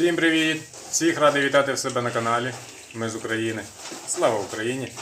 Всім привіт! Всіх радий вітати в себе на каналі. Ми з України. Слава Україні!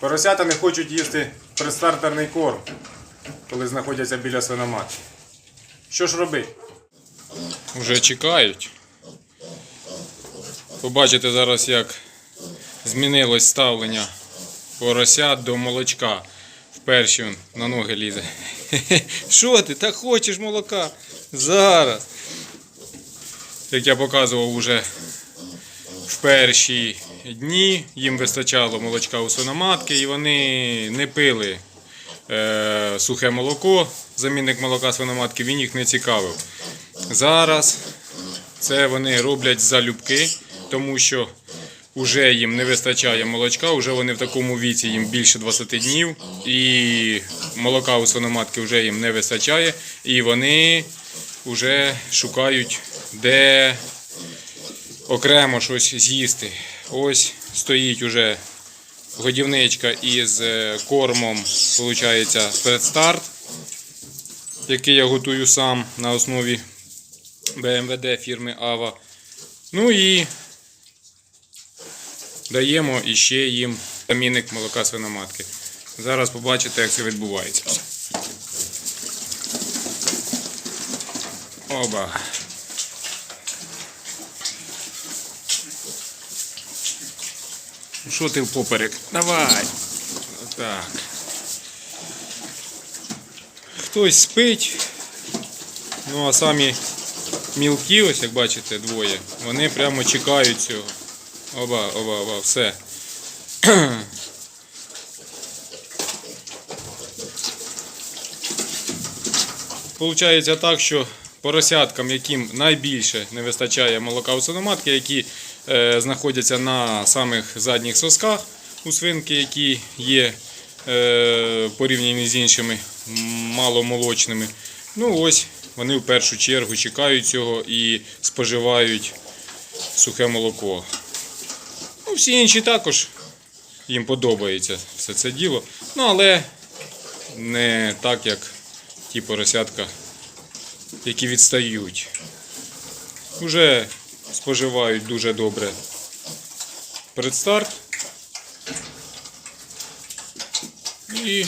Поросята не хочуть їсти предстартерний корм, коли знаходяться біля свиноматки. Що ж робити? Вже чекають. Побачите зараз, як змінилось ставлення поросят до молочка. Вперше він на ноги лізе. Що ти? Так хочеш молока? Зараз. Як я показував уже в перші дні, їм вистачало молочка у свиноматки і вони не пили е, сухе молоко, замінник молока свиноматки, він їх не цікавив. Зараз це вони роблять залюбки, тому що вже їм не вистачає молочка, вже вони в такому віці їм більше 20 днів, і молока у свиноматки вже їм не вистачає, і вони вже шукають, де окремо щось з'їсти. Ось стоїть уже годівничка із е, кормом, виходить, предстарт, який я готую сам на основі БМВД фірми Ава. Ну і даємо іще їм замінник молока свиноматки. Зараз побачите, як це відбувається. Оба. Що ти в поперек? Давай. Так. Хтось спить. Ну а самі мілкі, ось як бачите, двоє, вони прямо чекають цього. Оба, оба, оба, все. Получається так, що поросяткам, яким найбільше не вистачає молока у свиноматки, які знаходяться на самих задніх сосках у свинки, які є е, порівняні з іншими маломолочними. Ну ось вони в першу чергу чекають цього і споживають сухе молоко. Ну, всі інші також їм подобається все це діло. Ну, але не так, як ті поросятка, які відстають. Уже споживають дуже добре предстарт. І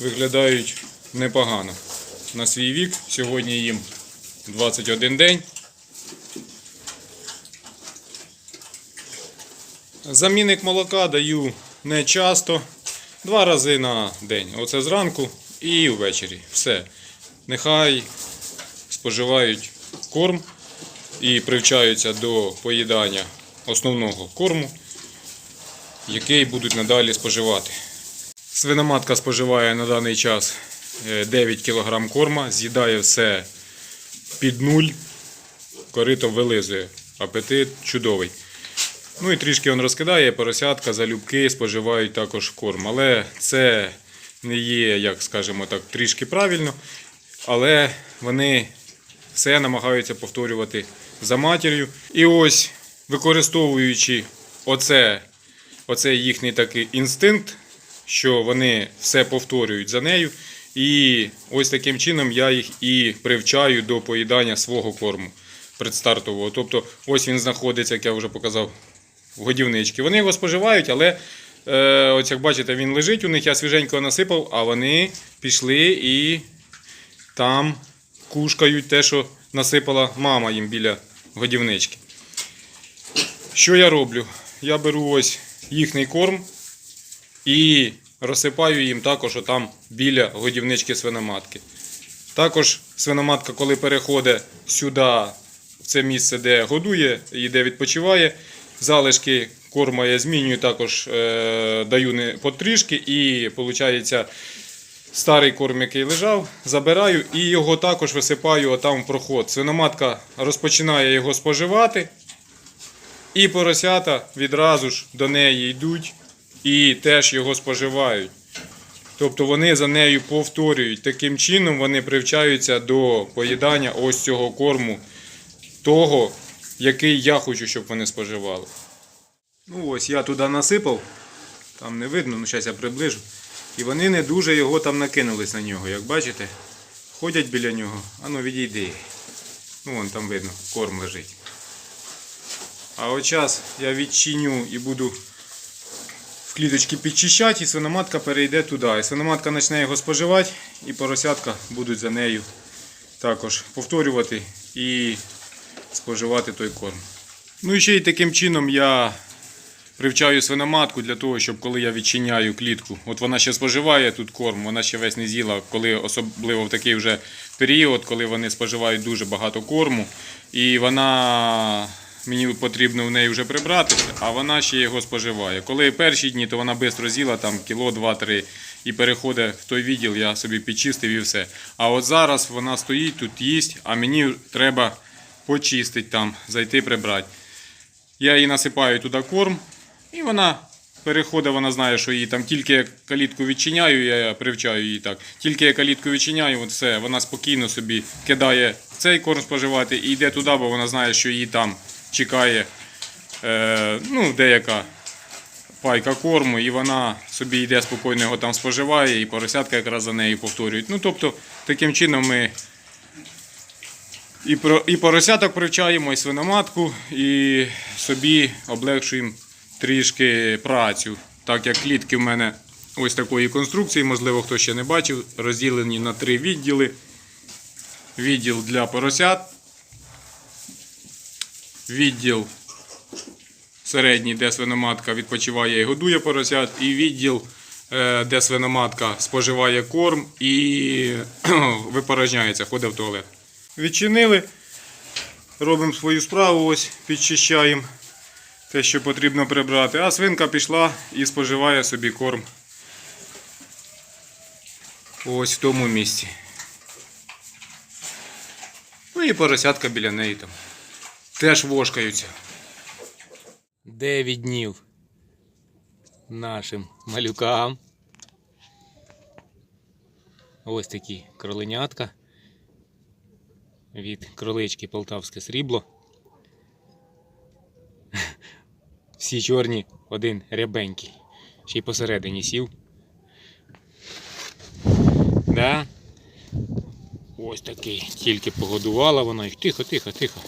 виглядають непогано. На свій вік сьогодні їм 21 день. Замінник молока даю не часто, два рази на день. Оце зранку і ввечері. Все. Нехай споживають корм і привчаються до поїдання основного корму, який будуть надалі споживати. Свиноматка споживає на даний час е, 9 кг корма, з'їдає все під нуль, корито вилизує. Апетит чудовий. Ну і трішки він розкидає, поросятка, залюбки споживають також корм. Але це не є, як скажемо так, трішки правильно. Але вони все намагаються повторювати за матір'ю. І ось, використовуючи оце, оцей їхній такий інстинкт, що вони все повторюють за нею. І ось таким чином я їх і привчаю до поїдання свого корму предстартового. Тобто, ось він знаходиться, як я вже показав, в годівничці. Вони його споживають, але е, ось як бачите, він лежить у них, я свіженько насипав, а вони пішли і там кушкають те, що насипала мама їм біля годівнички. Що я роблю? Я беру ось їхній корм і розсипаю їм також отам біля годівнички свиноматки. Також свиноматка, коли переходить сюди, в це місце, де годує і де відпочиває, залишки корму я змінюю, також е, даю потрішки і виходить. Старий корм, який лежав, забираю і його також висипаю отам в проход. Свиноматка розпочинає його споживати, і поросята відразу ж до неї йдуть і теж його споживають. Тобто вони за нею повторюють. Таким чином вони привчаються до поїдання ось цього корму, того, який я хочу, щоб вони споживали. Ну ось я туди насипав, там не видно, ну зараз я приближу. І вони не дуже його там накинулись на нього, як бачите. Ходять біля нього, ану відійди. Ну, вон там видно, корм лежить. А от час я відчиню і буду в кліточки підчищати, і свиноматка перейде туди. І свиноматка почне його споживати, і поросятка будуть за нею також повторювати і споживати той корм. Ну і ще й таким чином я привчаю свиноматку для того, щоб коли я відчиняю клітку, от вона ще споживає тут корм, вона ще весь не з'їла, коли особливо в такий вже період, коли вони споживають дуже багато корму, і вона. Мені потрібно в неї вже прибратися, а вона ще його споживає. Коли перші дні, то вона швидко з'їла там кіло, два-три і переходить в той відділ, я собі підчистив і все. А от зараз вона стоїть тут їсть, а мені треба почистити там, зайти прибрати. Я їй насипаю туди корм, і вона переходить, вона знає, що її там тільки я калітку відчиняю, я привчаю її так. Тільки я калітку відчиняю, от все, вона спокійно собі кидає цей корм споживати і йде туди, бо вона знає, що її там чекає е, ну, деяка пайка корму, і вона собі йде спокійно його там споживає, і поросятка якраз за нею повторюють. Ну, тобто, таким чином ми і, про, і поросяток привчаємо, і свиноматку, і собі облегшуємо трішки працю. Так як клітки в мене ось такої конструкції, можливо, хто ще не бачив, розділені на три відділи. Відділ для поросят, відділ середній, де свиноматка відпочиває і годує поросят, і відділ, е, де свиноматка споживає корм і випорожняється, ходить в туалет. Відчинили, робимо свою справу, ось підчищаємо те, що потрібно прибрати. А свинка пішла і споживає собі корм. Ось в тому місці. Ну і поросятка біля неї там. Теж вошкаються. 9 днів нашим малюкам. Ось такі кроленятка від кролички Полтавське срібло. Всі чорні, один рябенький. Ще й посередині сів. Да? Ось такий. Тільки погодувала вона їх. Тихо, тихо, тихо.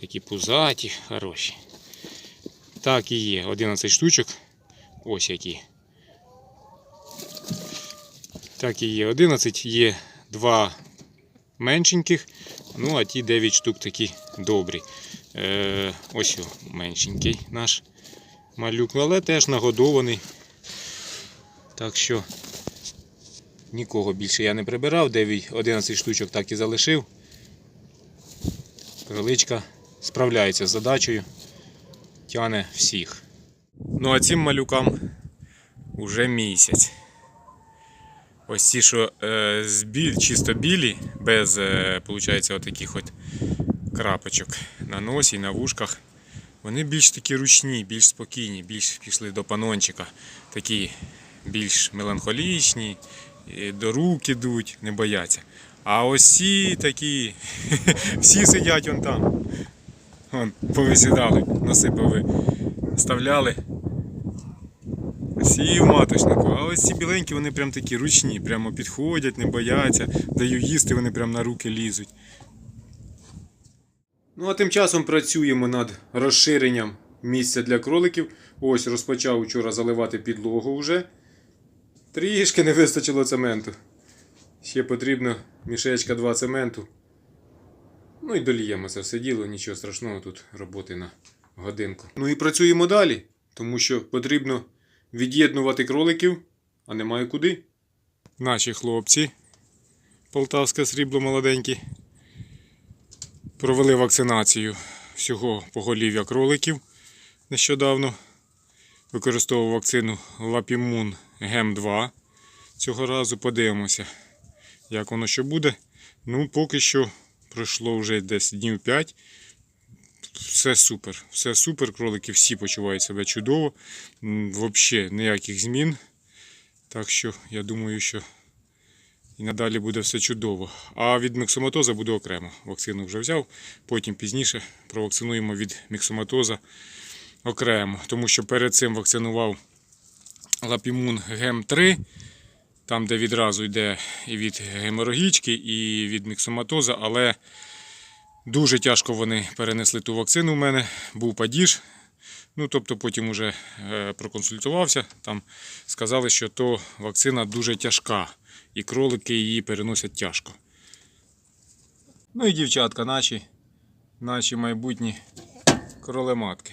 Такі пузаті, хороші. Так і є. 11 штучок. Ось які. Так і є. 11 є два меншеньких. Ну, а ті 9 штук такі добрі. Е, ось меншенький наш малюк, але теж нагодований. Так що нікого більше я не прибирав, 9, 11 штучок так і залишив. Кроличка справляється з задачею, тяне всіх. Ну а цим малюкам уже місяць. Ось ці, що е, біль, чисто білі, без е, получається, отаких от крапочок на носі, на вушках. Вони більш такі ручні, більш спокійні, більш пішли до панончика. Такі більш меланхолічні, до рук ідуть, не бояться. А ось ці такі, всі сидять вон там. Повисідали, носи повиставляли. Всі в маточнику. А ось ці біленькі, вони прям такі ручні, прямо підходять, не бояться, даю їсти, вони прям на руки лізуть. Ну а тим часом працюємо над розширенням місця для кроликів. Ось розпочав вчора заливати підлогу вже. Трішки не вистачило цементу. Ще потрібно мішечка 2 цементу. Ну і доліємо це все діло, нічого страшного, тут роботи на годинку. Ну і працюємо далі, тому що потрібно від'єднувати кроликів, а немає куди. Наші хлопці, полтавське срібло молоденькі, провели вакцинацію всього поголів'я кроликів нещодавно. Використовував вакцину Лапімун Гем 2. Цього разу подивимося, як воно що буде. Ну, поки що пройшло вже десь днів 5. Все супер. Все супер. Кролики всі почувають себе чудово. Взагалі ніяких змін. Так що я думаю, що і надалі буде все чудово. А від міксоматоза буде окремо. Вакцину вже взяв, потім пізніше провакцинуємо від міксоматоза окремо. Тому що перед цим вакцинував Лапімун Гем 3. Там, де відразу йде і від геморагічки, і від міксоматоза, але Дуже тяжко вони перенесли ту вакцину в мене, був падіж. Ну, тобто потім уже е, проконсультувався, там сказали, що то вакцина дуже тяжка, і кролики її переносять тяжко. Ну і дівчатка наші, наші майбутні кролематки.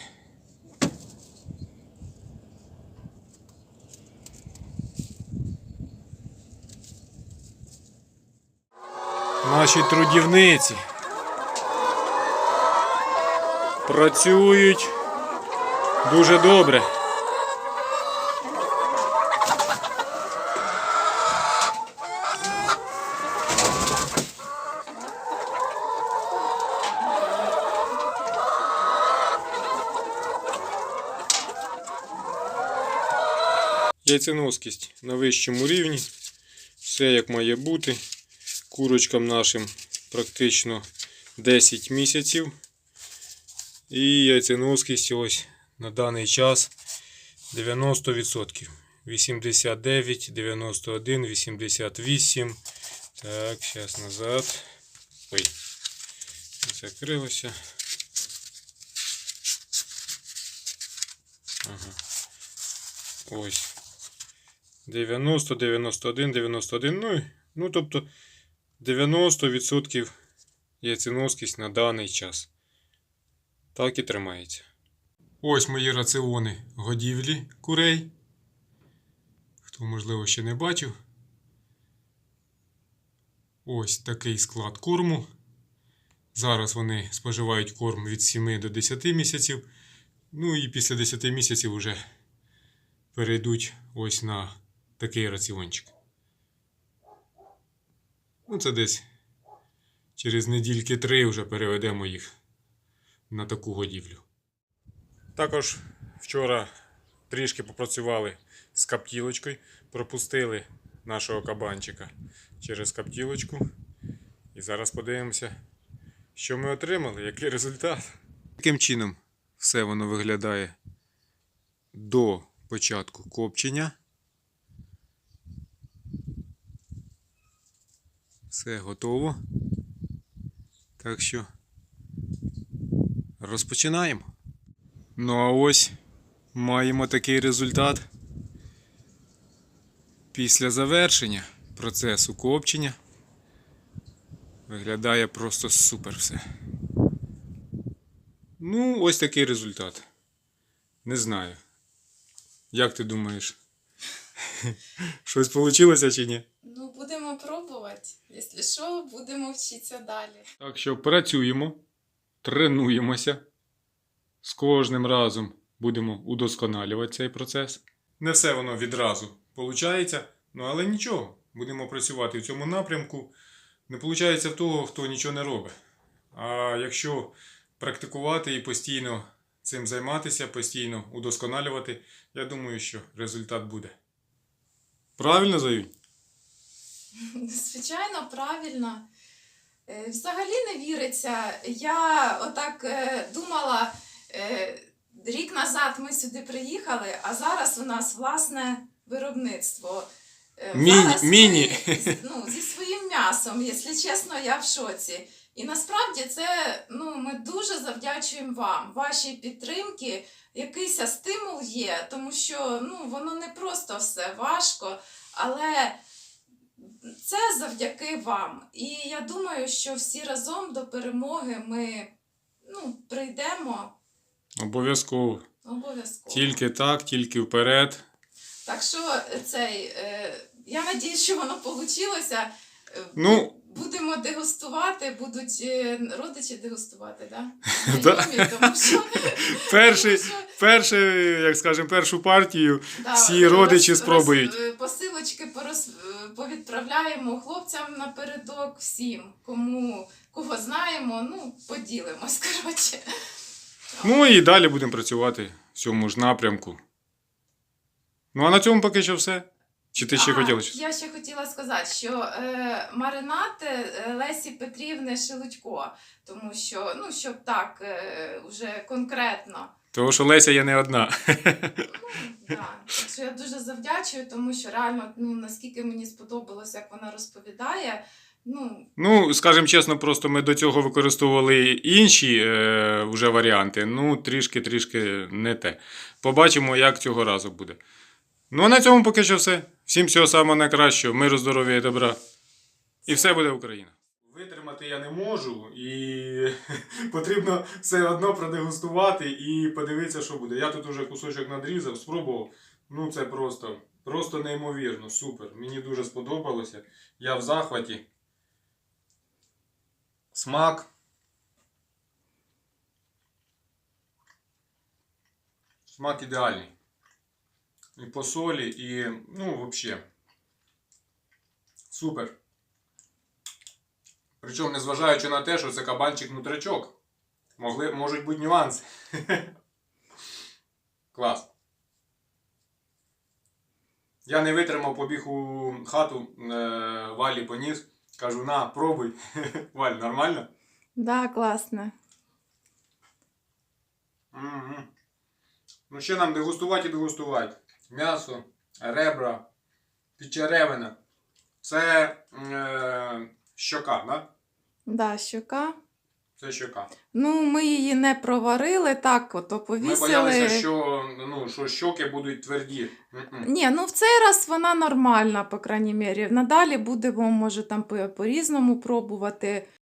Наші трудівниці працюють дуже добре. Яйценоскість на вищому рівні. Все як має бути. Курочкам нашим практично 10 місяців. І яйценоскість ось на даний час 90%. 89, 91, 88. Так, зараз назад. Ой, закрилося. Ага. Ось. 90, 91, 91. Ну, ну тобто 90% яйценоскість на даний час. Так і тримається. Ось мої раціони годівлі курей. Хто, можливо, ще не бачив. Ось такий склад корму. Зараз вони споживають корм від 7 до 10 місяців. Ну і після 10 місяців вже перейдуть ось на такий раціончик. Ну, це десь через недільки три вже переведемо їх на таку годівлю. Також вчора трішки попрацювали з каптілочкою, пропустили нашого кабанчика через каптілочку. І зараз подивимося, що ми отримали, який результат. Таким чином все воно виглядає до початку копчення. Все готово. Так що розпочинаємо. Ну а ось маємо такий результат після завершення процесу копчення. Виглядає просто супер все. Ну, ось такий результат. Не знаю. Як ти думаєш? Щось вийшло чи ні? Ну, будемо пробувати. Якщо що, будемо вчитися далі. Так що працюємо, тренуємося. З кожним разом будемо удосконалювати цей процес. Не все воно відразу виходить, ну але нічого. Будемо працювати в цьому напрямку. Не виходить в того, хто нічого не робить. А якщо практикувати і постійно цим займатися, постійно удосконалювати, я думаю, що результат буде. Правильно, Заюнь? Звичайно, правильно. Е, Взагалі не віриться. Я отак е, думала, е, рік назад ми сюди приїхали, а зараз у нас власне виробництво. Міні- зараз міні. з- ну, зі своїм м'ясом, якщо чесно, я в шоці. І насправді це ну, ми дуже завдячуємо вам, вашій підтримки. Якийсь стимул є, тому що ну, воно не просто все важко, але це завдяки вам. І я думаю, що всі разом до перемоги ми ну, прийдемо Обов'язково. обов'язково. Тільки так, тільки вперед. Так що цей, е, я надію, що воно вийшло. Ну, Будемо дегустувати, будуть е, родичі дегустувати, да? Знайомі, тому що, перший, перший, як скажемо, першу партію Да, всі родичі роз- спробують. роз- посилочки порозв... повідправляємо хлопцям напередок всім, кому кого знаємо, ну поділимось. Коротше. Ну і далі будемо працювати в цьому ж напрямку. Ну а на цьому поки що все. Чи ти ще А, хотіла щось? Я ще хотіла сказати, що е, маринад е, Лесі Петрівни Шелудько, тому що, ну, щоб так е, вже конкретно. Тому що Леся є не одна. Да. Так що я дуже завдячую, тому що реально, ну наскільки мені сподобалося, як вона розповідає, Ну, Ну, скажімо чесно, просто ми до цього використовували інші е, вже варіанти. Ну, трішки-трішки не те. Побачимо, як цього разу буде. Ну, а на цьому поки що все. Всім всього самого найкращого, миру, здоров'я і добра. І все буде Україна. Витримати я не можу, і потрібно все одно продегустувати і подивитися, що буде. Я тут уже кусочок надрізав, спробував. Ну, це просто, просто неймовірно, супер. Мені дуже сподобалося. Я в захваті. Смак. Смак ідеальний. І по солі, і, ну, взагалі. Супер. Причому, незважаючи на те, що це кабанчик нутрачок. Могли, можуть бути нюанси. Клас. Я не витримав, побіг у хату, е, Валі поніс. Кажу, на, пробуй. Валь, нормально? да, класно. Мгм. Ну, ще нам дегустувати і дегустувати. М'ясо, ребра, підчеревина. Це е, щока, да? Да, щука. Це щока. Ну, ми її не проварили, так от Ми боялися, що, ну, що щоки будуть тверді. М-м. Ні, ну в цей раз вона нормальна, по крайній мірі. Надалі будемо, може, там по- по-різному пробувати.